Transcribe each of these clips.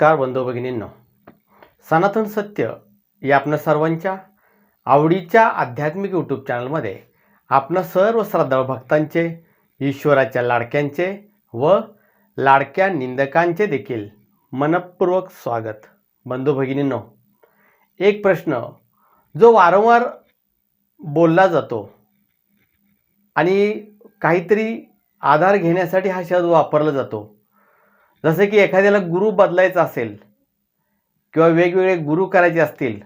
नमस्कार बंधू भगिनींनो. सनातन सत्य या आपल्या सर्वांच्या आवडीच्या आध्यात्मिक यूट्यूब चॅनलमध्ये आपण सर्व श्रद्धाळ भक्तांचे ईश्वराच्या लाडक्यांचे व लाडक्या निंदकांचे देखील मनपूर्वक स्वागत. बंधू भगिनींनो एक प्रश्न जो वारंवार बोलला जातो आणि काहीतरी आधार घेण्यासाठी हा शब्द वापरला जातो. जसे की एखाद्याला गुरु बदलायचा असेल किंवा वेगवेगळे गुरु करायचे असतील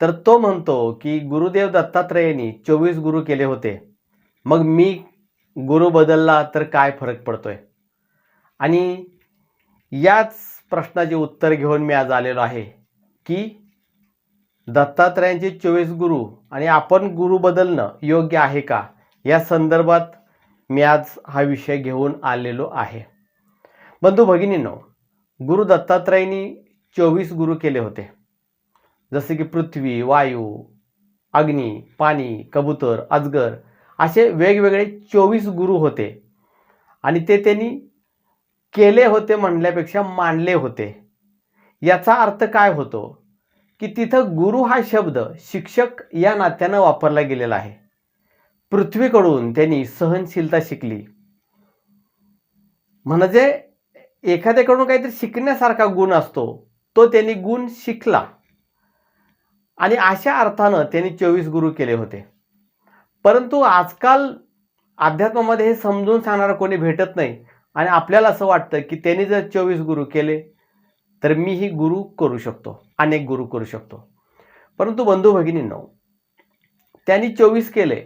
तर तो म्हणतो की गुरुदेव दत्तात्रयांनी चोवीस गुरु केले होते. मग मी गुरु बदलला तर काय फरक पडतोय? आणि याच प्रश्नाचे उत्तर घेऊन मी आज आलेलो आहे की दत्तात्रयांचे चोवीस गुरु आणि आपण गुरु बदलणं योग्य आहे का? या संदर्भात मी आज हा विषय घेऊन आलेलो आहे. बंधू भगिनींनो गुरु दत्तात्रयनी चोवीस गुरु केले होते. जसे की पृथ्वी वायू अग्नी पाणी कबूतर अजगर असे वेगवेगळे चोवीस गुरु होते. आणि ते त्यांनी केले होते म्हणल्यापेक्षा मानले होते. याचा अर्थ काय होतो? की तिथं गुरु हा शब्द शिक्षक या नात्यानं वापरला गेलेला आहे. पृथ्वीकडून त्यांनी सहनशीलता शिकली. म्हणजे एखाद्याकडून काहीतरी शिकण्यासारखा गुण असतो तो त्यांनी गुण शिकला. आणि अशा अर्थानं त्यांनी चोवीस गुरु केले होते. परंतु आजकाल अध्यात्मामध्ये हे समजून सांगणारं कोणी भेटत नाही. आणि आपल्याला असं वाटतं की त्यांनी जर चोवीस गुरु केले तर मीही गुरु करू शकतो अनेक गुरु करू शकतो. परंतु बंधू नऊ त्यांनी चोवीस केले.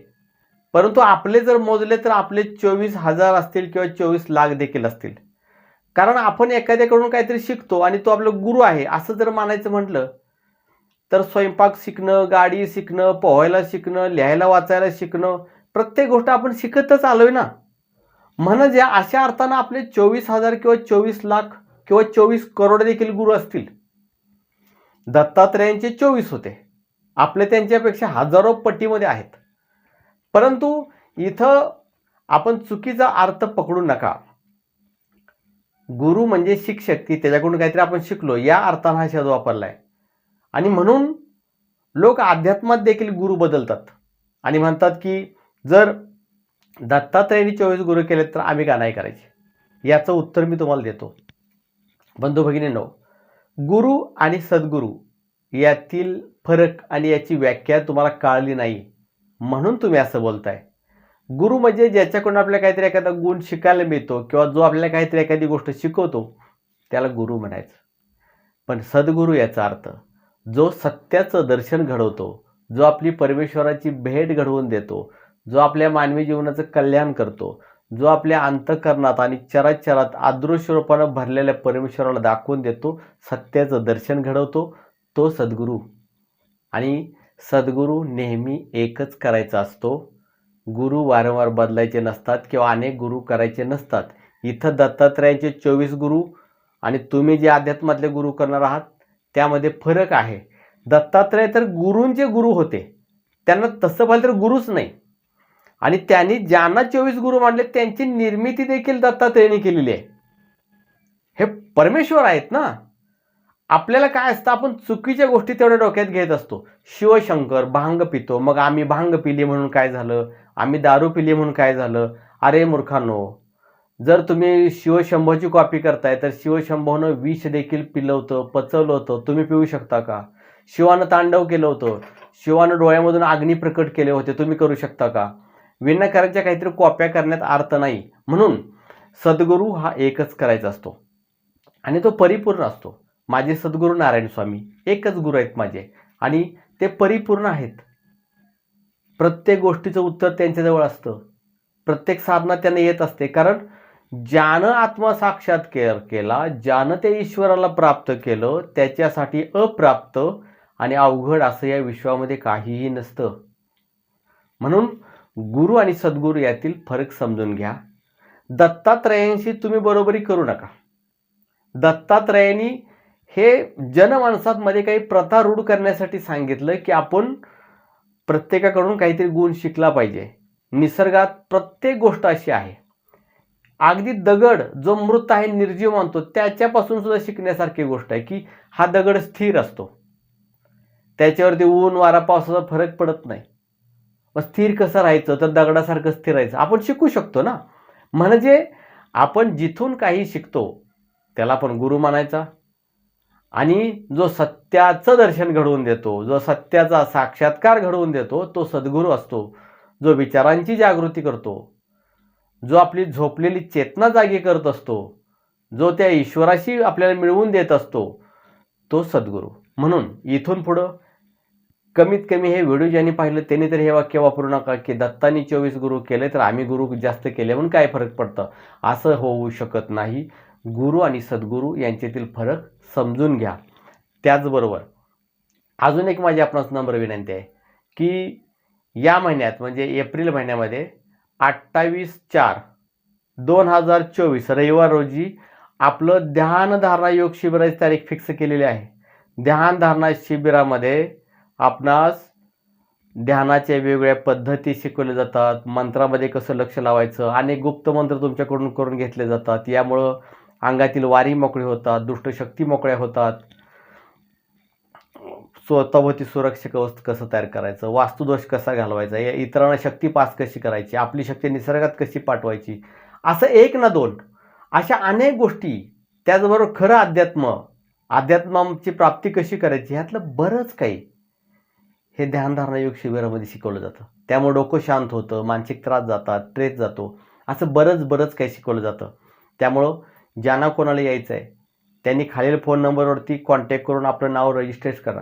परंतु आपले जर मोजले तर आपले चोवीस हजार असतील किंवा चोवीस लाख देखील असतील. कारण आपण एखाद्याकडून काहीतरी शिकतो आणि तो आपला गुरु आहे असं जर मानायचं म्हटलं तर स्वयंपाक शिकणं गाडी शिकणं पोहायला शिकणं लिहायला वाचायला शिकणं प्रत्येक गोष्ट आपण शिकतच आलोय ना. म्हणजे अशा अर्थानं आपले चोवीस हजार किंवा चोवीस लाख किंवा चोवीस करोड देखील गुरु असतील. दत्तात्रेयांचे चोवीस होते. आपले त्यांच्यापेक्षा हजारो पटीमध्ये आहेत. परंतु इथं आपण चुकीचा अर्थ पकडू नका. गुरु म्हणजे शिक्षक की त्याच्याकडून काहीतरी आपण शिकलो या अर्थानं हा शब्द वापरला आहे आणि म्हणून लोक अध्यात्मात देखील गुरु बदलतात. आणि म्हणतात की जर दत्तात्रयांनी चोवीस गुरु केले तर आम्ही का नाही करायचे? याचं उत्तर मी तुम्हाला देतो. बंधू नऊ गुरु आणि सद्गुरू यातील फरक आणि याची व्याख्या तुम्हाला कळली नाही म्हणून तुम्ही असं बोलताय. गुरु म्हणजे ज्याच्याकडून आपल्याला काहीतरी एखादा गुण शिकायला मिळतो किंवा जो आपल्याला काहीतरी एखादी गोष्ट शिकवतो त्याला गुरु म्हणायचं. पण सद्गुरू याचा अर्थ जो सत्याचं दर्शन घडवतो जो आपली परमेश्वराची भेट घडवून देतो जो आपल्या मानवी जीवनाचं कल्याण करतो जो आपल्या अंतकरणात आणि चराचरात अदृश्य रूपानं भरलेल्या परमेश्वराला दाखवून देतो सत्याचं दर्शन घडवतो तो सद्गुरू. आणि सद्गुरू नेहमी एकच करायचा असतो गुरु वारंवार बदलायचे नसतात किंवा अनेक गुरु करायचे नसतात. इथं दत्तात्रयांचे चोवीस गुरु आणि तुम्ही जे अध्यात्मातले गुरु करणार आहात त्यामध्ये फरक आहे. दत्तात्रय तर गुरूंचे गुरु होते. त्यांना तसं पाहिलं तर गुरुच नाही. आणि त्यांनी ज्यांना चोवीस गुरु मानले त्यांची निर्मिती देखील दत्तात्रयाने केलेली आहे. हे परमेश्वर आहेत ना? आपल्याला काय असतं आपण चुकीच्या गोष्टी तेवढ्या डोक्यात घेत असतो. शिवशंकर भांग पितो. मग आम्ही भांग पिली म्हणून काय झालं? आम्ही दारू पिली म्हणून काय झालं? अरे मूर्खांनो जर तुम्ही शिवशंभोची कॉपी करताय तर शिवशंभोनं विष देखील पिलं होतं पचवलं होतं. तुम्ही पिऊ शकता का? शिवानं तांडव केलं होतं. शिवानं डोळ्यामधून अग्नी प्रकट केले होते. तुम्ही करू शकता का? विनाकारांच्या काहीतरी कॉप्या करण्यात अर्थ नाही. म्हणून सद्गुरू हा एकच करायचा असतो. आणि तो परिपूर्ण असतो. माझे सद्गुरू नारायण स्वामी एकच गुरु आहेत माझे आणि ते परिपूर्ण आहेत. प्रत्येक गोष्टीचं उत्तर त्यांच्याजवळ असतं. प्रत्येक साधना त्यांना येत असते. कारण ज्यानं आत्मसाक्षात केअर केला ज्यानं त्या ईश्वराला प्राप्त केलं त्याच्यासाठी अप्राप्त आणि अवघड असं या विश्वामध्ये काहीही नसतं. म्हणून गुरु आणि सद्गुरू यातील फरक समजून घ्या. दत्तात्रयांशी तुम्ही बरोबरी करू नका. दत्तात्रयांनी हे जनमानसांमध्ये काही प्रथा रूढ करण्यासाठी सांगितलं की आपण प्रत्येकाकडून काहीतरी गुण शिकला पाहिजे. निसर्गात प्रत्येक गोष्ट अशी आहे. अगदी दगड जो मृत आहे निर्जीव मानतो त्याच्यापासून सुद्धा शिकण्यासारखी गोष्ट आहे की हा दगड स्थिर असतो. त्याच्यावरती ऊन वारा पावसाचा फरक पडत नाही. मग स्थिर कसं राहायचं? तर दगडासारखं स्थिर राहायचं. आपण शिकू शकतो ना. म्हणजे आपण जिथून काही शिकतो त्याला आपण गुरु मानायचा. आणि जो सत्याचं दर्शन घडवून देतो जो सत्याचा साक्षात्कार घडवून देतो तो सद्गुरू असतो जो विचारांची जागृती करतो जो आपली झोपलेली चेतना जागी करत असतो जो त्या ईश्वराशी आपल्याला मिळवून देत असतो तो सद्गुरू. म्हणून इथून पुढं कमीत कमी हे व्हिडिओ ज्यांनी पाहिलं त्यांनी तर हे वाक्य वापरू नका की दत्तानी चोवीस गुरु केले तर आम्ही गुरु जास्त केले म्हणून काय फरक पडतं? असं होऊ शकत नाही. गुरु आणि सद्गुरू यांच्यातील फरक समजून घ्या. त्याचबरोबर अजून एक माझी आपणास नम्र विनंती आहे की या महिन्यात म्हणजे एप्रिल महिन्यामध्ये अठ्ठावीस चार दोन हजार चोवीस रविवार रोजी आपलं ध्यानधारणा योग शिबिराची तारीख फिक्स केलेली आहे. ध्यानधारणा शिबिरामध्ये आपणास ध्यानाच्या वेगवेगळ्या पद्धती शिकवल्या जातात मंत्रामध्ये कसं लक्ष लावायचं अनेक गुप्त मंत्र तुमच्याकडून करून घेतले जातात. यामुळं अंगातील वारी मोकळी होतात दुष्टशक्ती मोकळ्या होतात. स्वतःभोवती सुरक्षक अवस्थ कसं तयार करायचं? वास्तुदोष कसा घालवायचा? या इतरांना शक्ती पास कशी करायची? आपली शक्ती निसर्गात कशी पाठवायची? असं एक ना दोन. अशा अनेक गोष्टी त्याचबरोबर खरं अध्यात्म अध्यात्माची प्राप्ती कशी करायची? ह्यातलं बरंच काही हे ध्यानधारणा योग शिबिरामध्ये शिकवलं जातं. त्यामुळे डोकं शांत होतं मानसिक त्रास जातात ट्रेस जातो. असं बरंच बरंच काही शिकवलं जातं. त्यामुळं ज्यांना कोणाला यायचं आहे त्यांनी खालील फोन नंबरवरती कॉन्टॅक्ट करून आपलं नाव रजिस्ट्रेट करा.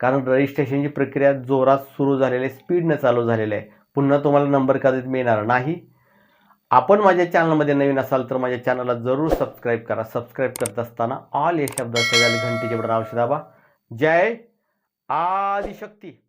कारण रजिस्ट्रेशनची प्रक्रिया जोरात सुरू झालेली आहे स्पीडनं चालू झालेलं आहे. पुन्हा तुम्हाला नंबर कधीच मिळणार नाही. आपण माझ्या चॅनलमध्ये नवीन असाल तर माझ्या चॅनलला जरूर सबस्क्राईब करा. सबस्क्राईब करत असताना ऑल या शब्दात सगळ्या घंटीच्या बटन औषध दाबा. जय आदिशक्ती!